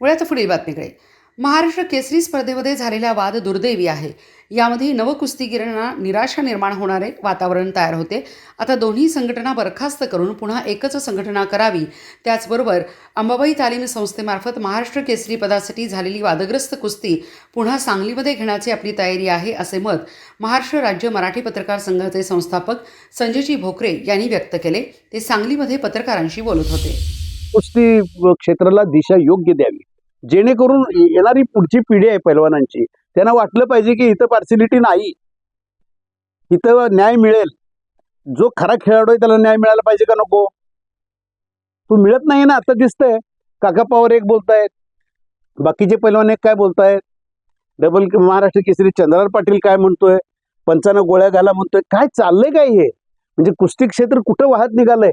वळ्याचं पुढील बातमीकडे. महाराष्ट्र केसरी स्पर्धेमध्ये झालेला वाद दुर्दैवी आहे. यामध्ये नवकुस्तीगिरांना निराशा निर्माण होणारे वातावरण तयार होते. आता दोन्ही संघटना बरखास्त करून पुन्हा एकच संघटना करावी. त्याचबरोबर अंबाबाई तालीम संस्थेमार्फत महाराष्ट्र केसरी पदासाठी झालेली वादग्रस्त कुस्ती पुन्हा सांगलीमध्ये घेण्याची आपली तयारी आहे असे मत महाराष्ट्र राज्य मराठी पत्रकार संघाचे संस्थापक संजयजी भोकरे यांनी व्यक्त केले. ते सांगलीमध्ये पत्रकारांशी बोलत होते. कुस्ती क्षेत्राला दिशा योग्य द्यावी. जेणेकरून येणारी पुढची पिढी आहे पैलवानांची त्यांना वाटलं पाहिजे की इथं पार्सिलिटी नाही. इथं न्याय मिळेल. जो खरा खेळाडू आहे त्याला न्याय मिळाला पाहिजे का नको? तो मिळत नाही ना आता दिसतंय. काका पवार एक बोलतायत. बाकीचे पैलवान एक काय बोलतायत? डबल महाराष्ट्र केसरी चंद्रार पाटील काय म्हणतोय? पंचानं गोळ्या घाला म्हणतोय. काय चाललंय काय हे? म्हणजे कुस्ती क्षेत्र कुठं वाहत निघालंय?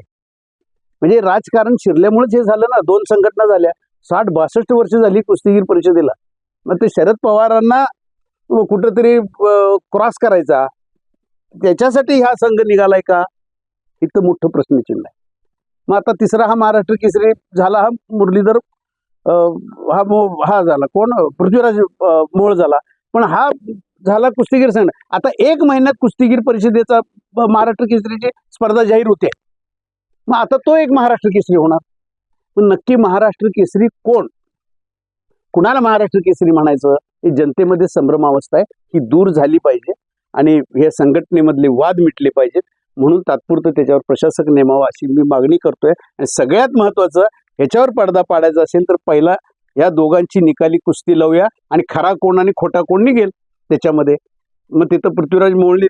म्हणजे राजकारण शिरल्यामुळेच हे झालं ना. दोन संघटना झाल्या. साठ बासष्ट वर्ष झाली कुस्तीगीर परिषदेला. मग ते शरद पवारांना कुठंतरी क्रॉस करायचा. त्याच्यासाठी हा संघ निघालाय का? इथं मोठं प्रश्नचिन्ह आहे. मग आता तिसरा हा महाराष्ट्र केसरी झाला हा मुरलीधर हा मो- हा झाला. कोण? पृथ्वीराज मोळ झाला. पण हा झाला कुस्तीगीर संघ. आता एक महिन्यात कुस्तीगीर परिषदेचा महाराष्ट्र केसरीची स्पर्धा जाहीर होते. मग आता तो एक महाराष्ट्र केसरी होणार. पण नक्की महाराष्ट्र केसरी कोण? कुणाला महाराष्ट्र केसरी म्हणायचं? हे जनतेमध्ये संभ्रमावस्था आहे. ही दूर झाली पाहिजे. आणि हे संघटनेमधले वाद मिटले पाहिजेत. म्हणून तात्पुरतं त्याच्यावर प्रशासक नेमावा अशी मी मागणी करतोय. आणि सगळ्यात महत्त्वाचं ह्याच्यावर पडदा पाडायचा असेल तर पहिला या दोघांची निकाली कुस्ती लावूया. आणि खरा कोण आणि खोटा कोण निघेल त्याच्यामध्ये? मग तिथं पृथ्वीराज मोळणी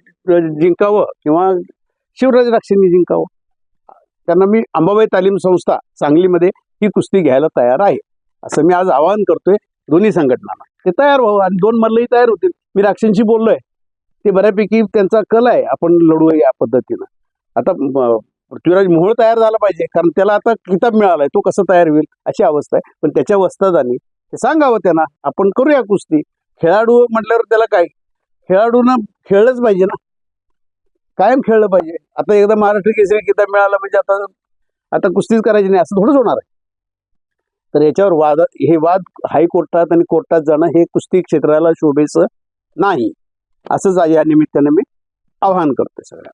जिंकावं किंवा शिवराज राक्षेंनी जिंकावं? त्यांना मी अंबाबाई तालीम संस्था सांगलीमध्ये ही कुस्ती घ्यायला तयार आहे. असं मी आज आवाहन करतोय दोन्ही संघटनांना. ते तयार व्हावं आणि दोन मल्लही तयार होतील. मी राक्षांशी बोललोय. ते बऱ्यापैकी त्यांचा कल आहे. आपण लढू या पद्धतीनं. आता पृथ्वीराज मोहोळ तयार झाला पाहिजे. कारण त्याला आता किताब मिळालाय. तो कसं तयार होईल अशी अवस्था आहे. पण त्याच्या वस्तादानी ते सांगावं त्यांना आपण करूया कुस्ती. खेळाडू म्हटल्यावर त्याला काय? खेळाडूनं खेळलंच पाहिजे ना. कायम खेळलं पाहिजे. आता एकदा महाराष्ट्र केसरी किताब मिळाला म्हणजे आता आता कुस्तीच करायची नाही असं थोडंच होणार आहे. तर याच्यावर वाद हे वाद हायकोर्टात आणि कोर्टात जाणं हे कुस्ती क्षेत्राला शोभेचं नाही. असंच या निमित्तानं मी आवाहन करतोय सगळ्या